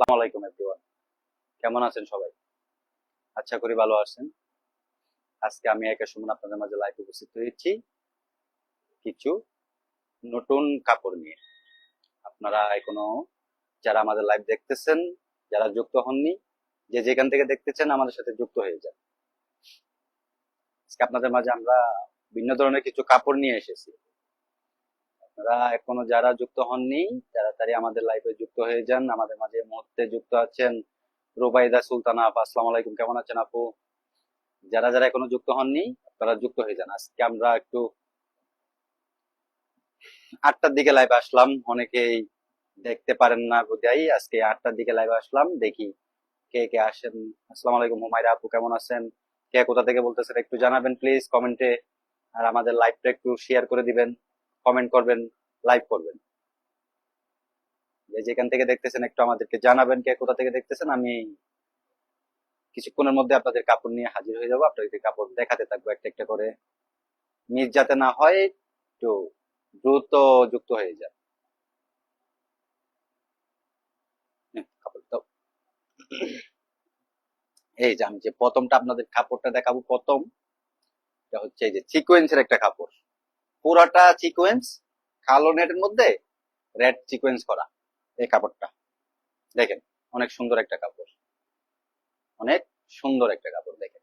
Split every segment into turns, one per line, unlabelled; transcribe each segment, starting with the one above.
আসসালামু আলাইকুম এভরিওয়ান কেমন আছেন সবাই? আশা করি ভালো আছেন। আজকে আমি একা সুমন আপনাদের মাঝে লাইভ উপস্থিত হয়েছি। কিছু নতুন কাপড় নিয়ে। আপনারা এখনও যারা আমাদের লাইভ দেখতেছেন, যারা যুক্ত হননি, যে যেখান থেকে দেখতেছেন, আমাদের সাথে যুক্ত হয়ে যান। আজকে আপনাদের মাঝে আমরা ভিন্ন ধরনের কিছু কাপড় নিয়ে এসেছি। আপনারা এখনও যারা যুক্ত হননি তাড়াতাড়ি আমাদের লাইভে যুক্ত হয়ে যান। আমাদের মাঝে মুহূর্তে যুক্ত আছেন রুবাইদা সুলতানা আপা, আসসালামু আলাইকুম। কেমন আছেন আপু? যারা যারা এখনও যুক্ত হননি আপনারা যুক্ত হয়ে যান। আজকে আমরা একটু আটটার দিকে লাইভে আসলাম। অনেকেই দেখতে পারেন না বোঝাই। আজকে আটটার দিকে লাইভে আসলাম। দেখি কে কে আসেন। আসসালামু আলাইকুম, হুমায়রা আপু, কেমন আছেন? কে কোথা থেকে বলতেছেন একটু জানাবেন প্লিজ কমেন্টে আর আমাদের লাইভটা একটু শেয়ার করে দিবেন। কমেন্ট করবেন লাইভ করবেন। যেখান থেকে দেখতেছেন একটু আমাদেরকে জানাবেন কে কোথা থেকে দেখতেছেন, আমি কিছুক্ষণের মধ্যে আপনাদের কাপড় নিয়ে হাজির হয়ে যাব। আপনাদের কাপড় দেখাতে থাকব একটা একটা করে। মিস যাতে না হয়, একটু দ্রুত যুক্ত হয়ে যায়। এই যে আমি যে প্রথমটা আপনাদের কাপড়টা দেখাবো, প্রথম, এটা হচ্ছে এই যে সিকোয়েন্সের একটা কাপড়। পুরাটা সিকোয়েন্স কালো নেটের মধ্যে রেড সিকোয়েন্স করা এই কাপড়টা। দেখেন, অনেক সুন্দর একটা কাপড়। অনেক সুন্দর একটা কাপড়, দেখেন।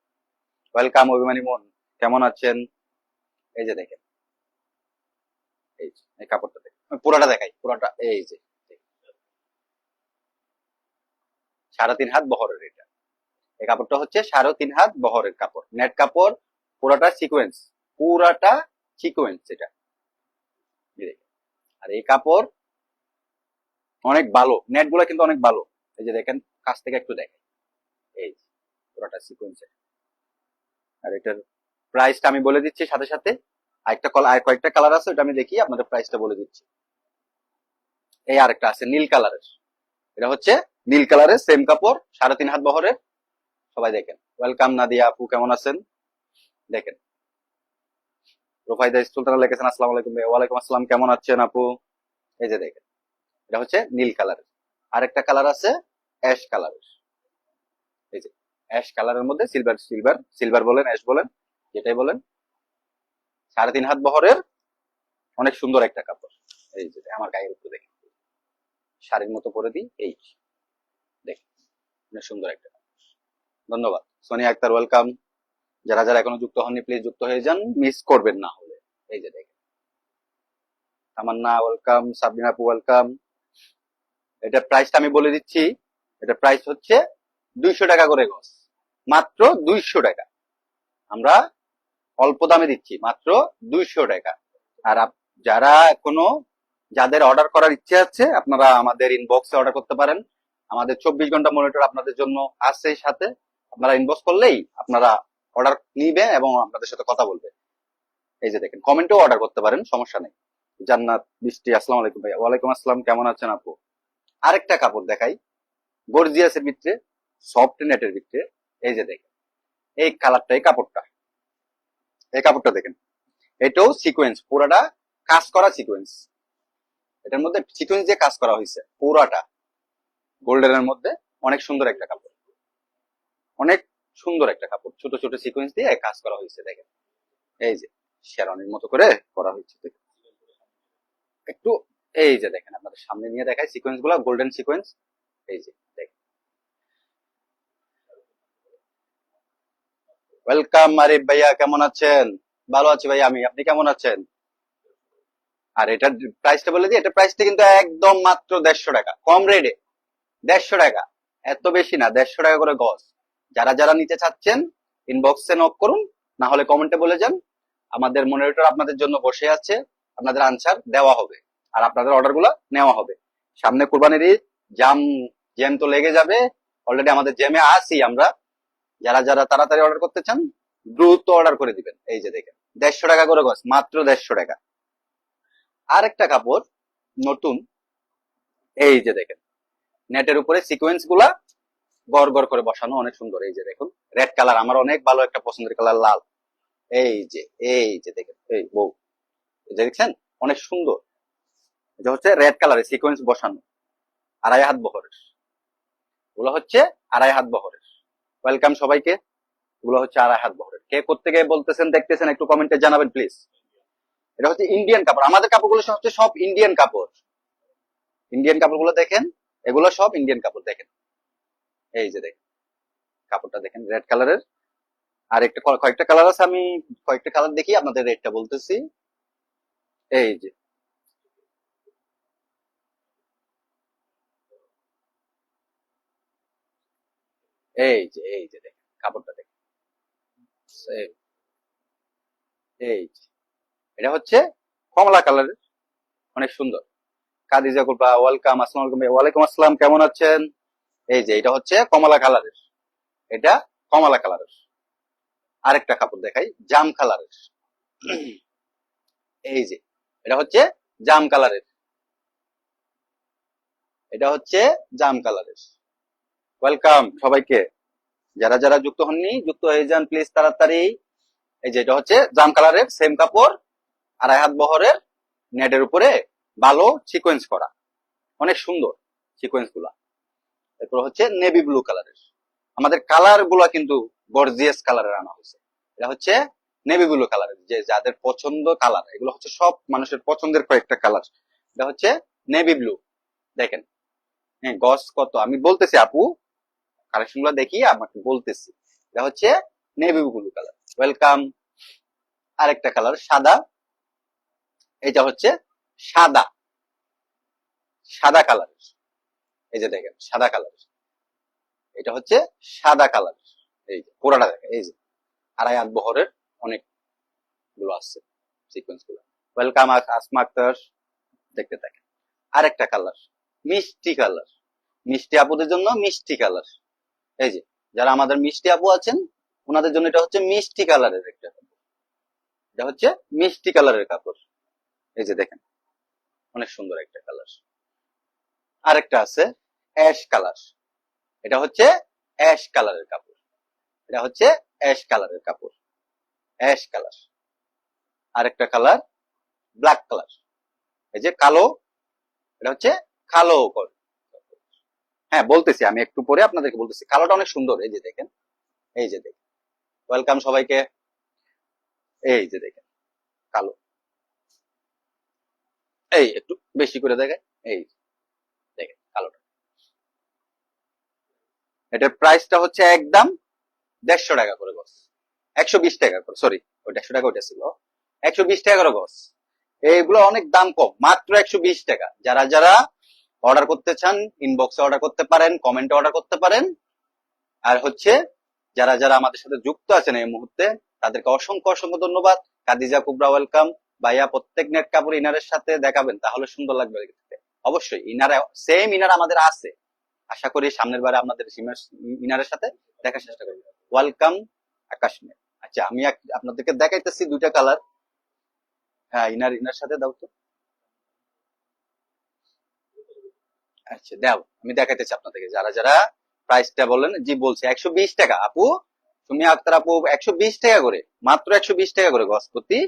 ওয়েলকাম অভিমানী মন, কেমন আছেন? এই যে দেখেন। এই এই কাপড়টা দেখেন। পুরাটা দেখাই, পুরাটা, এই যে সাড়ে তিন হাত বহরের এটা। এই কাপড়টা হচ্ছে সাড়ে তিন হাত বহরের কাপড়। নেট কাপড়, পুরাটা সিকোয়েন্স পুরাটা সিকোয়েন্স এটা। আর এই কাপড় অনেক ভালো নেটগুলা কিন্তু অনেক ভালো। এই যে দেখেন, কাছ থেকে একটু দেখেন এই পুরোটা সিকোয়েন্স আর এটার প্রাইসটা আমি বলে দিচ্ছি সাথে সাথে। আরেকটা কল আর কয়েকটা কালার আছে, ওটা আমি দেখি, আপনাদের প্রাইসটা বলে দিচ্ছি। এই আরেকটা আছে, নীল কালারের এটা হচ্ছে নীল কালারের সেম কাপড়, সাড়ে তিন হাত বহরের। সবাই দেখেন। ওয়েলকাম নাদিয়া আপু, কেমন আছেন? দেখেন। রোফাইদা সুলতানা লিখেছেন, আসসালামু আলাইকুম। ওয়ালাইকুম আসসালাম। কেমন আছেন আপু? এই যে দেখেন, এটা হচ্ছে নীল কালারের। আরেকটা কালার আছে অ্যাশ কালারের। এই যে অ্যাশ কালারের মধ্যে সিলভার সিলভার সিলভার বলেন, অ্যাশ বলেন, যেটাই বলেন। সাড়ে তিন হাত বহরের অনেক সুন্দর একটা কাপড়। এই যে আমার গায়ের উপরে দেখেন। শাড়ির মতো করে দিই, এই দেখেন, অনেক সুন্দর একটা ধন্যবাদ। সোনিয়া আক্তার, ওয়েলকাম। যারা যারা এখনও যুক্ত হননি প্লিজ যুক্ত হয়ে যান। মিস করবেন না হলে। এই যে দেখেন। তামান্না ওয়েলকাম সাবরিনা আপু ওয়েলকাম এটা প্রাইসটা আমি বলে দিচ্ছি। এটা প্রাইস হচ্ছে দুইশো টাকা করে গজ। মাত্র দুইশো টাকা। আমরা অল্প দামে দিচ্ছি, মাত্র দুইশো টাকা। আর যারা এখনও যাদের অর্ডার করার ইচ্ছে আছে, আপনারা আমাদের ইনবক্সে অর্ডার করতে পারেন। আমাদের চব্বিশ ঘণ্টা মনিটর আপনাদের জন্য আছে সাথে। আপনারা ইনবক্স করলেই আপনারা অর্ডার নিবে এবং আপনাদের সাথে কথা বলবে। এই যে দেখেন কমেন্টেও অর্ডার করতে পারেন, সমস্যা নেই। জান্নাত, বৃষ্টি, আসসালামু আলাইকুম ভাই ওয়ালাইকুম আসসালাম, কেমন আছেন আপু? আরেকটা কাপড় দেখাই। গর্জিয়াসের ভিতরে সফট নেটের ভিতরে, এই যে দেখেন, এই কালারটা এই কাপড়টা। এই কাপড়টা দেখেন, এটাও সিকোয়েন্স পুরাটা কাজ করা সিকোয়েন্স এটার মধ্যে সিকোয়েন্স দিয়ে কাজ করা হয়েছে, পুরাটা। গোল্ডেনের মধ্যে অনেক সুন্দর একটা কাপড়। অনেক সুন্দর একটা কাপড়। ছোট ছোট সিকোয়েন্স দিয়ে কাজ করা হয়েছে, দেখেন। এই যে শেরনের মতো করে করা হয়েছে একটু, এই যে দেখেন, আপনাদের সামনে নিয়ে দেখায় সিকোয়েন্সগুলা গোল্ডেন সিকোয়েন্স এই যে, দেখেন। ওয়েলকাম আরিফ ভাইয়া, কেমন আছেন? ভালো আছি ভাই আমি, আপনি কেমন আছেন? আর এটার প্রাইসটা বলে দিই, এটা প্রাইসটা কিন্তু একদম মাত্র দেড়শো টাকা, কম রেটে দেড়শো টাকা, এত বেশি না, দেড়শো টাকা করে গজ। যারা যারা নিতে চাচ্ছেন ইনবক্সে নক করুন, না হলে কমেন্টে বলে যান। আমাদের মনিটর আপনাদের জন্য বসে আছে, আপনাদের আনসার দেওয়া হবে আর আপনাদের অর্ডারগুলা নেওয়া হবে। সামনে কোরবানির ঈদ, জাম জ্যাম তো লেগে যাবে। অলরেডি আমাদের জ্যামে আসি আমরা। যারা যারা তাড়াতাড়ি অর্ডার করতে চান, দ্রুত অর্ডার করে দিবেন। এই যে দেখেন, দেড়শো টাকা করে গজ, মাত্র দেড়শো টাকা। আর একটা কাপড়, নতুন। এই যে দেখেন নেটের উপরে সিকোয়েন্সগুলা গড় গড় করে বসানো, অনেক সুন্দর। এই যে দেখুন রেড কালার আমার অনেক ভালো একটা পছন্দের কালার লাল। এই যে এই যে দেখেন, এই বউ দেখছেন? অনেক সুন্দর। এটা হচ্ছে রেড কালারের সিকোয়েন্স বসানো, আড়াই হাত বহরের। এগুলো হচ্ছে আড়াই হাত বহরের। ওয়েলকাম সবাইকে। এগুলো হচ্ছে আড়াই হাত বহরের। কে করতে গিয়ে বলতেছেন, দেখতেছেন, একটু কমেন্টে জানাবেন প্লিজ এটা হচ্ছে ইন্ডিয়ান কাপড়। আমাদের কাপড়গুলো হচ্ছে সব ইন্ডিয়ান কাপড়। ইন্ডিয়ান কাপড়গুলো দেখেন, এগুলো সব ইন্ডিয়ান কাপড় দেখেন। এই যে দেখেন, কাপড়টা দেখেন রেড কালারের আর একটা কয়েকটা কালার আছে, আমি কয়েকটা কালার দেখি, আপনাদের রেটটা বলতেছি। এই যে। এই যে এই যে দেখেন, কাপড়টা দেখেন। এই- যে। এটা হচ্ছে কমলা কালারের অনেক সুন্দর। কাদিজা কুলপা ওয়েলকাম আসসালামু ওয়ালাইকুম আসসালাম, কেমন আছেন? এই যে এটা হচ্ছে কমলা কালারের। এটা কমলা কালারের। আরেকটা কাপড় দেখাই, জাম কালারের। এই যে, এটা হচ্ছে জাম কালারের। এটা হচ্ছে জাম কালারের। ওয়েলকাম সবাইকে। যারা যারা যুক্ত হননি, যুক্ত হয়ে যান প্লিজ তাড়াতাড়ি। এই যে এটা হচ্ছে জাম কালারের, সেম কাপড়, আড়াই হাত বহরের, নেটের উপরে ভালো সিকোয়েন্স করা। অনেক সুন্দর সিকোয়েন্সগুলা। এরপর হচ্ছে নেভি ব্লু কালারের। আমাদের কালারগুলা কিন্তু গর্জিয়াস কালারের আনা হয়েছে। এটা হচ্ছে নেভি ব্লু কালারের, যে যাদের পছন্দ কালার, এগুলো হচ্ছে সব মানুষের পছন্দের কয়েকটা কালার। এটা হচ্ছে নেভি ব্লু। দেখেন হ্যাঁ গস কত? আমি বলতেছি আপু কালেকশনগুলো দেখি আমাকে বলতেছি। এটা হচ্ছে নেভি ব্লু কালার। ওয়েলকাম আরেকটা কালার, সাদা। এটা হচ্ছে সাদা। সাদা কালারের। এই যে দেখেন, সাদা কালারের এটা হচ্ছে সাদা কালার এই যে, পুরাটা দেখেন, এই যে, আড়াই হাত বহরের অনেকগুলো আছে সিকোয়েন্সগুলো। ওয়েলকাম আসমা আক্তার দেখতে থাকেন। আরেকটা কালার মিষ্টি কালার মিষ্টি আপুদের জন্য মিষ্টি কালার এই যে, যারা আমাদের মিষ্টি আপু আছেন, ওনাদের জন্য এটা হচ্ছে মিষ্টি কালারের একটা কাপড়। এটা হচ্ছে মিষ্টি কালারের কাপড়। এই যে দেখেন, অনেক সুন্দর একটা কালার আরেকটা আছে অ্যাশ কালার এটা হচ্ছে অ্যাশ কালারের কাপড়। এটা হচ্ছে অ্যাশ কালারের কাপড়। অ্যাশ কালার আরেকটা কালার ব্ল্যাক কালার এই যে কালো, এটা হচ্ছে কালো হ্যাঁ বলতেছি, আমি একটু পরে আপনাদেরকে বলতেছি। কালোটা অনেক সুন্দর, এই যে দেখেন, এই যে দেখেন। ওয়েলকাম সবাইকে। এই যে দেখেন, কালো। এই, একটু বেশি করে দেখেন এই দেখেন কালোটা এটার প্রাইসটা হচ্ছে একদম দেড়শো টাকা করে গছ। একশো বিশ টাকা করে সরি ওই দেড়শো টাকা ওইটা ছিল। একশো বিশ টাকা করে গছ। এইগুলো অনেক দাম কম, মাত্র একশো বিশ টাকা। যারা যারা অর্ডার করতে চান ইনবক্সে অর্ডার করতে পারেন কমেন্টে অর্ডার করতে পারেন। আর হচ্ছে, যারা যারা আমাদের সাথে যুক্ত আছেন এই মুহূর্তে, তাদেরকে অসংখ্য অসংখ্য ধন্যবাদ। কাদিজা কুবরা ওয়েলকাম ভাইয়া, প্রত্যেক নেট কাপড় ইনারের সাথে দেখাবেন, তাহলে সুন্দর লাগবে অবশ্যই, ইনারে সেম ইনার আমাদের আছে। আশা করি সামনের বারে আপনাদের ইনারের সাথে দেখার চেষ্টা করব। ওয়েলকাম আকাশ মেয়ে আচ্ছা আমি আপনাদেরকে দেখাইতেছি দুইটা কালার হ্যাঁ ইনার ইনার সাথে দাও তো। আচ্ছা দাও, আমি দেখাইতেছি আপনাদেরকে। যারা যারা প্রাইসটা বলেন, জি, বলছে, একশো বিশ টাকা। আপু তুমি আক্তার আপু, একশো বিশ টাকা করে। মাত্র একশো বিশ টাকা করে গছ প্রতি,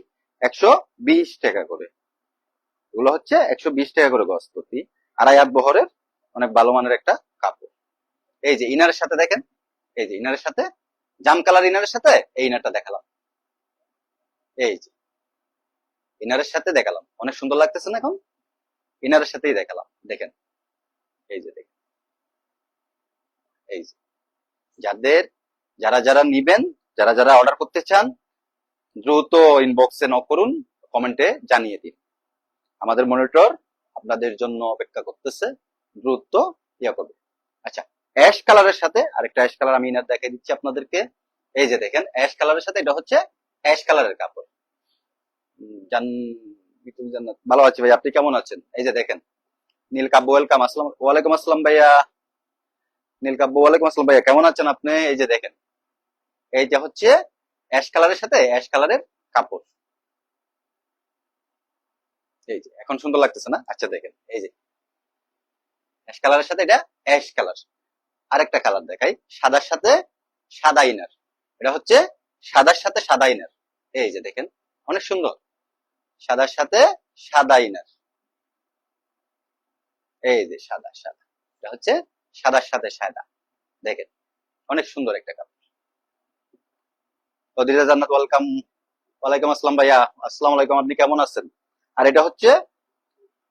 একশো বিশ টাকা করে। এগুলো হচ্ছে একশো বিশ টাকা করে গছ প্রতি। আড়াই হাত বহরের অনেক ভালো মানের একটা কাপড়। এই যে ইনারের সাথে দেখেন, এই যে ইনারের সাথে, জাম কালার ইনারের সাথে এই ইনারটা দেখালাম। এই যে ইনারের সাথে দেখালাম। অনেক সুন্দর লাগতেছে না এখন? ইনারের সাথেই দেখালাম, দেখেন। এই যে দেখেন। এই যে যাদের, যারা যারা নিবেন, যারা যারা অর্ডার করতে চান, দ্রুত ইনবক্সে ন করুন কমেন্টে জানিয়ে দিন। আমাদের মনিটর আপনাদের জন্য অপেক্ষা করতেছে। দ্রুত ইয়া করবে। আচ্ছা অ্যাশ কালারের সাথে আরেকটা অ্যাশ কালার আমি ইনার দেখাই দিচ্ছি আপনাদেরকে। এই যে দেখেন অ্যাশ কালারের সাথে এটা হচ্ছে অ্যাশ কালারের কাপড়। জান ভালো আছি ভাই, আপনি কেমন আছেন? এই যে দেখেন, নীল কাব্য ওয়েলকাম আসসালাম, ওয়ালাইকুম আসসালাম ভাইয়া। নীল কাব্য, ওয়ালাইকুম আসসালাম ভাইয়া, কেমন আছেন আপনি? এই যে দেখেন এই যে হচ্ছে অ্যাশ কালারের সাথে অ্যাশ কালারের কাপড়। এই যে, এখন সুন্দর লাগতেছে না? আচ্ছা দেখেন, এই যে অ্যাশ কালারের সাথে এটা অ্যাশ কালার আরেকটা কালার দেখাই, সাদার সাথে সাদা ইনার এটা হচ্ছে সাদার সাথে সাদা ইনার এই যে দেখেন, অনেক সুন্দর। সাদার সাথে সাদা ইনার এই যে সাদা সাদা। এটা হচ্ছে সাদার সাথে সাদা। দেখেন, অনেক সুন্দর একটা কালার অদিরা জান্নাত ওয়েলকাম ওয়ালাইকুম আসসালাম ভাইয়া। আসসালাম আলাইকুম, আপনি কেমন আছেন? আর এটা হচ্ছে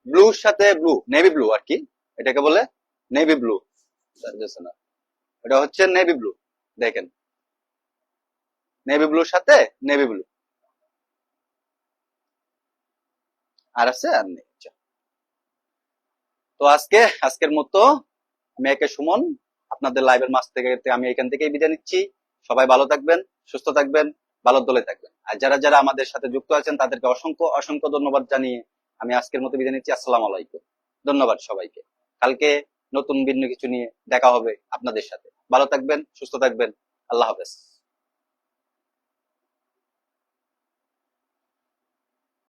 ব্লুর সাথে ব্লু নেভি ব্লু আর কি। এটাকে বলে নেভি ব্লু না এটা হচ্ছে নেভি ব্লু দেখেন। নেভি ব্লুর সাথে নেভি ব্লু আর আছে আর নেই আচ্ছা। তো আজকে, আজকের মতো আমি একে সুমন, আপনাদের লাইভের মাছ থেকে আমি এখান থেকেই বিদায় নিচ্ছি। সবাই ভালো থাকবেন, সুস্থ থাকবেন ভালো দলে থাকবেন। আর যারা যারা আমাদের সাথে যুক্ত আছেন, তাদেরকে অসংখ্য অসংখ্য ধন্যবাদ জানিয়ে আমি আজকের মতো বিদায় নিচ্ছি। আসসালাম আলাইকুম। ধন্যবাদ সবাইকে। কালকে নতুন ভিন্ন কিছু নিয়ে দেখা হবে আপনাদের সাথে। ভালো থাকবেন, সুস্থ থাকবেন। আল্লাহ হাফেজ।